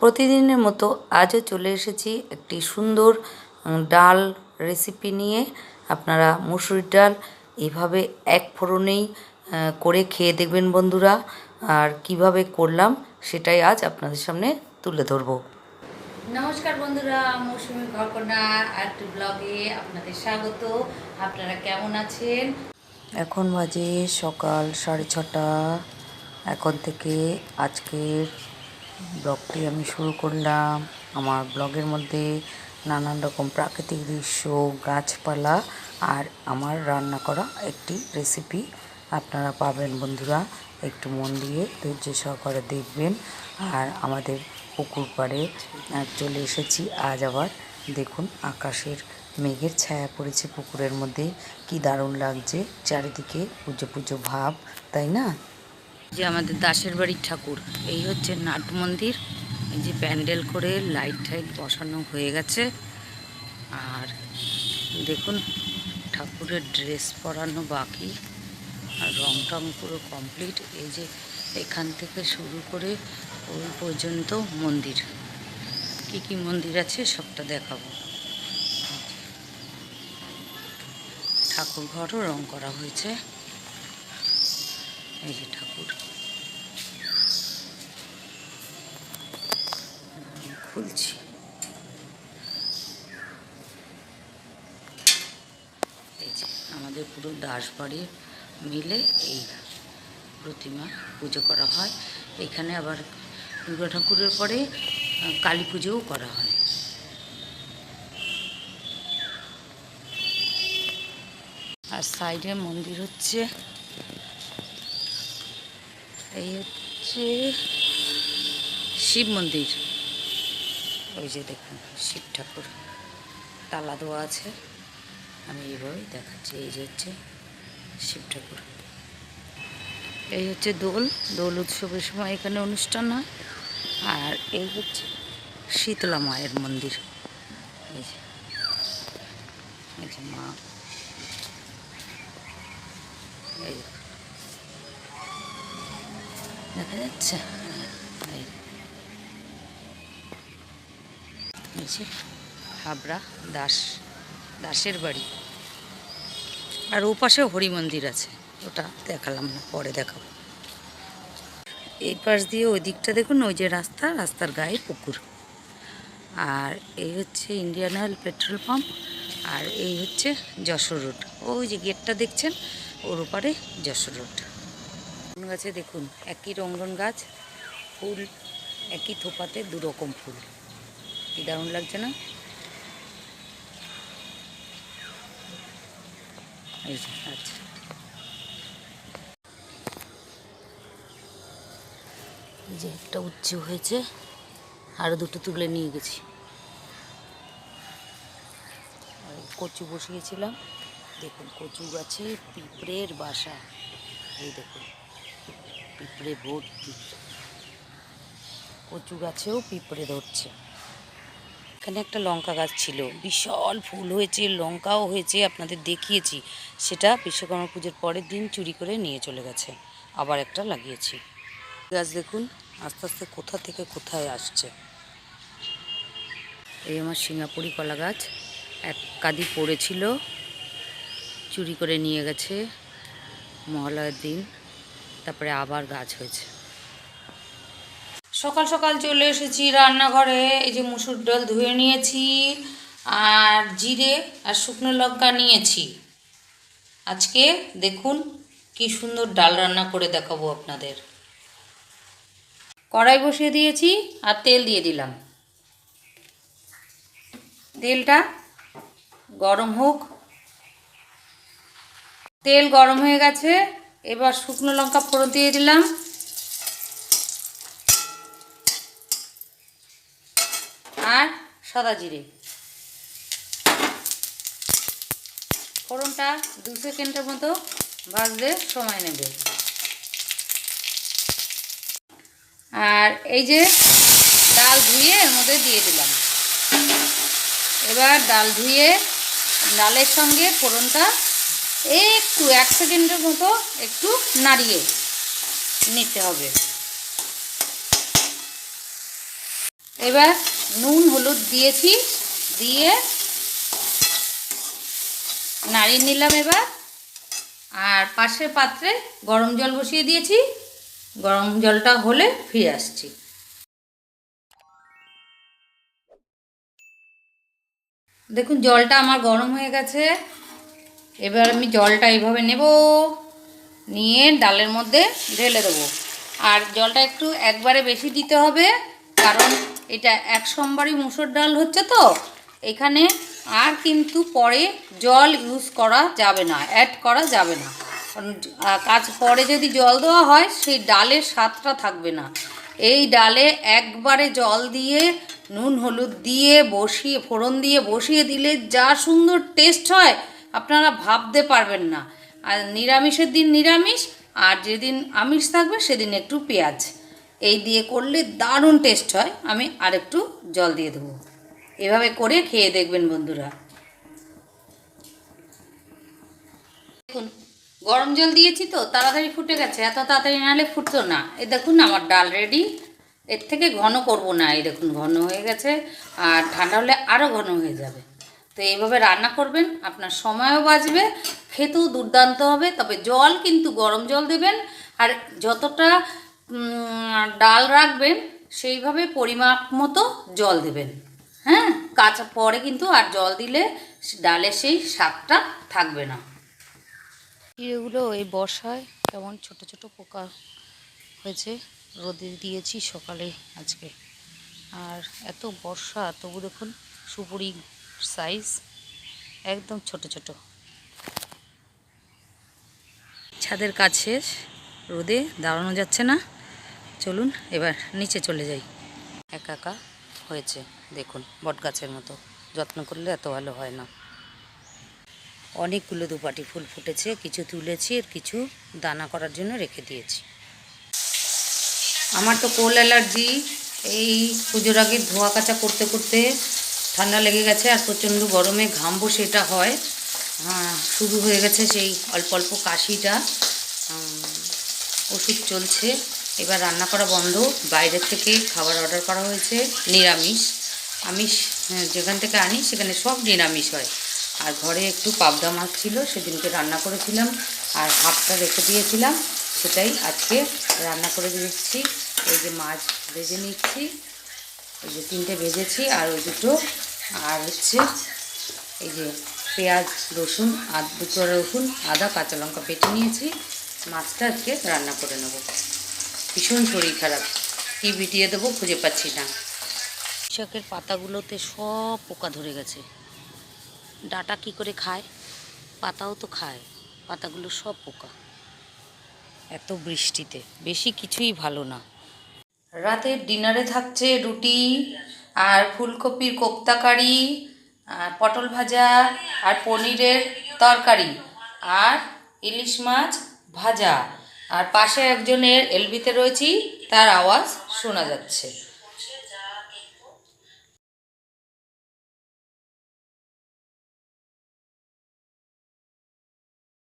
প্রতিদিনের মতো আজও চলে এসেছি একটি সুন্দর ডাল রেসিপি নিয়ে। আপনারা মুসুরির ডাল এভাবে এক ফোড়নেই করে খেয়ে দেখবেন বন্ধুরা। আর কীভাবে করলাম সেটাই আজ আপনাদের সামনে তুলে ধরবো। নমস্কার বন্ধুরা মৌসুমি কল্পনা একটি ব্লগে আপনাদের স্বাগত। আপনারা কেমন আছেন? এখন বাজে সকাল সাড়ে ছটা। এখন থেকে আজকের ব্লগটি আমি শুরু করলাম। আমার ব্লগের মধ্যে নানান রকম প্রাকৃতিক দৃশ্য, গাছপালা আর আমার রান্না করা একটি রেসিপি আপনারা পাবেন বন্ধুরা। একটু মন দিয়ে ধৈর্য সহকারে দেখবেন। আর আমাদের পুকুর পাড়ে চলে এসেছি। আজ আবার দেখুন আকাশের মেঘের ছায়া পড়েছে পুকুরের মধ্যে। কি দারুণ লাগছে। চারিদিকে পুজো পুজো ভাব, তাই না? যে আমাদের দাসের বাড়ির ঠাকুর। এই হচ্ছে নাট মন্দির। এই যে প্যান্ডেল করে লাইট টাইট বসানো হয়ে গেছে। আর দেখুন, ঠাকুরের ড্রেস পরানো বাকি। আর রং টং পুরো কমপ্লিট। এই যে এখান থেকে শুরু করে ওই পর্যন্ত মন্দির। কি কি মন্দির আছে সবটা দেখাবো। ঠাকুর ঘরও রং করা হয়েছে। এই যে ঠাকুর। খুলছি। এই যে আমাদের পুরো দাসবাড়ির মিলে এই প্রতিমা পুজো করা হয়। এখানে আবার দুর্গা ঠাকুরের পরে কালী পুজোও করা হয়। আর সাইডে মন্দির হচ্ছে। এই হচ্ছে শিব মন্দির। ওই যে দেখুন, শিব ঠাকুর। তালা দেওয়া আছে। আমি এইভাবেই দেখাচ্ছি। এই যে হচ্ছে শিব ঠাকুর। এই হচ্ছে দোল। দোল উৎসবের সময় এখানে অনুষ্ঠান হয়। আর এই হচ্ছে শীতলা মায়ের মন্দির। এই যে মা এই দেখুন। দেখা যাচ্ছে হাবড়া দাস, দাসের বাড়ি। আর ও পাশে হরি মন্দির আছে, ওটা দেখালাম না, পরে দেখাবো। এই পাশ দিয়ে ওই দিকটা দেখুন, ওই যে রাস্তা, রাস্তার গায়ে পুকুর। আর এই হচ্ছে ইন্ডিয়ান অয়েল পেট্রোল পাম্প আর এই হচ্ছে যশোর রোড ওই যে গেটটা দেখছেন, ওর ওপারে যশোর রোড গাছে দেখুন, একই রঙ্গন গাছ, ফুল একই থোপাতে দু রকম ফুল। কি দারুণ লাগছে না? যে আচ্ছা। যে একটা উচ্চ হয়েছে আরও দুটো তুলে নিয়ে গেছি। আর কচু বসিয়েছিলাম, দেখুন কচু গাছে পিঁপড়ের বাসা, এই দেখুন। পিঁপড়ে ভর্তি। কচু গাছেও পিঁপড়ে ধরছে। এখানে একটা লঙ্কা গাছ ছিল। বিশাল ফুল হয়েছে, লঙ্কাও হয়েছে, আপনাদের দেখিয়েছি। সেটা বিশ্বকর্মা পুজোর পরের দিন চুরি করে নিয়ে চলে গেছে। আবার একটা লাগিয়েছি। গাছ দেখুন, আস্তে আস্তে কোথা থেকে কোথায় আসছে। এই আমার সিঙ্গাপুরি কলা গাছ। এক কাদি পড়েছিল, চুরি করে নিয়ে গেছে মহালয়ের দিন। তারপরে আবার গাছ হয়েছে। সকাল সকাল চলে এসেছি রান্নাঘরে। এই যে মুসুর ডাল ধুয়ে নিয়েছি, আর জিরে আর শুকনো লঙ্কা নিয়েছি। আজকে দেখুন কি সুন্দর ডাল রান্না করে দেখাবো আপনাদের। কড়াই বসিয়ে দিয়েছি আর তেল দিয়ে দিলাম। তেলটা গরম হোক। তেল গরম হয়ে গেছে এবার শুকনো লঙ্কা ফোড়ন দিয়ে দিলাম। আর সাদা জিরে। ফোড়নটা দু সেকেন্ডের মতো ভাজতে সময় নেবে। আর এই যে ডাল ধুয়ে এর মধ্যে দিয়ে দিলাম। এবার ডাল ধুয়ে ডালের সঙ্গে ফোড়নটা একটু এক সেকেন্ডের মতো একটু নাড়িয়ে নিতে হবে। এবার নুন, হলুদ দিয়েছি, দিয়ে নাড়িয়ে নিলাম এবার। আর পাশের পাত্রে গরম জল বসিয়ে দিয়েছি। গরম জলটা হলে ফিরে আসছি। দেখুন, জলটা আমার গরম হয়ে গেছে। এবার আমি জলটা এইভাবে নেব। নিয়ে ডালের মধ্যে ঢেলে দেবো। আর জলটা একটু একবারে বেশি দিতে হবে, কারণ এটা এক সোমবারই মুসুর ডাল হচ্ছে তো। এখানে আর কিন্তু পরে জল ইউজ করা যাবে না অ্যাড করা যাবে না। কাজ পরে যদি জল দেওয়া হয়, সেই ডালের স্বাদটা থাকবে না। এই ডালে একবারে জল দিয়ে, নুন, হলুদ দিয়ে বসিয়ে, ফোড়ন দিয়ে বসিয়ে দিলে যা সুন্দর টেস্ট হয় আপনারা ভাবতে পারবেন না। আর নিরামিষের দিন নিরামিষ, আর যেদিন আমিষ থাকবে সেদিন একটু পেঁয়াজ। এই দিয়ে করলে দারুণ টেস্ট হয়। আমি আরেকটু জল দিয়ে দেবো। এভাবে করে খেয়ে দেখবেন বন্ধুরা। দেখুন, গরম জল দিয়েছি তো, তাড়াতাড়ি ফুটে গেছে। এত তাড়াতাড়ি নাহলে ফুটতো না। এ দেখুন, আমার ডাল রেডি এর থেকে ঘন করব না। এই দেখুন, ঘন হয়ে গেছে। আর ঠান্ডা হলে আরও ঘন হয়ে যাবে। তো এইভাবে রান্না করবেন, আপনার সময়ও বাঁচবে, খেতেও দুর্দান্ত হবে, তবে জল কিন্তু গরম জল দেবেন, আর যতটা ডাল রাখবেন, সেইভাবে পরিমাপ মতো জল দেবেন। হ্যাঁ কাঁচা, পরে কিন্তু আর জল দিলে ডালে সেই স্বাদটা থাকবে না। এগুলো এই বর্ষায় কেমন ছোট ছোট পোকা হয়েছে, রোদে দিয়েছি সকালে আজকে। আর এত বর্ষা, তবু দেখুন সুপুরি সাইজ একদম ছোট ছোট। ছাদের কাছে রোদে দাঁড়ানো যাচ্ছে না। চলুন এবার নিচে চলে যাই। একা একা হয়েছে, দেখুন বট গাছের মতো। যত্ন করলে এত ভালো হয় না। অনেকগুলো দুপাটি ফুল ফুটেছে, কিছু তুলেছি, আর কিছু দানা করার জন্য রেখে দিয়েছি। আমার তো কোল অ্যালার্জি। এই পুজোর আগে ধোয়া কাচা করতে করতে ঠান্ডা লেগে গেছে আর প্রচণ্ড গরমে ঘাম বসে এটা হয়। হ্যাঁ শুরু হয়ে গেছে সেই অল্প অল্প কাশিটা। ওষুধ চলছে। এবার রান্না করা বন্ধ। বাইরে থেকে খাবার অর্ডার করা হয়েছে নিরামিষ। আমিষ হ্যাঁ, যেখান থেকে আনি সেখানে সব নিরামিষ হয়। আর ঘরে একটু পাবদা মাছ ছিল সেদিনকে রান্না করেছিলাম আর হাফটা রেখে দিয়েছিলাম। সেটাই আজকে রান্না করে দিচ্ছি এই যে মাছ ভেজে নিচ্ছি। এই যে তিনটে ভেজেছি আর ওই দুটো, আর হচ্ছে এই যে পেঁয়াজ, রসুন, আর দুটো রসুন, আদা, কাঁচা লঙ্কা বেটে নিয়েছি। মাছটা আজকে রান্না করে নেব। ভীষণ শরীর খারাপ। কী বিটিয়ে দেবো খুঁজে পাচ্ছি না। শাকের পাতাগুলোতে সব পোকা ধরে গেছে। ডাটা কি করে খায়? পাতাও তো খায়। পাতাগুলো সব পোকা। এত বৃষ্টিতে। বেশি কিছুই ভালো না। রাতের ডিনারে থাকছে রুটি আর ফুলকপির কোপ্তা কারি আর পটল ভাজা, আর পনিরের তরকারি, আর ইলিশ মাছ ভাজা। আর পাশে একজনের এলবিতে রয়েছি, তার আওয়াজ শোনা যাচ্ছে।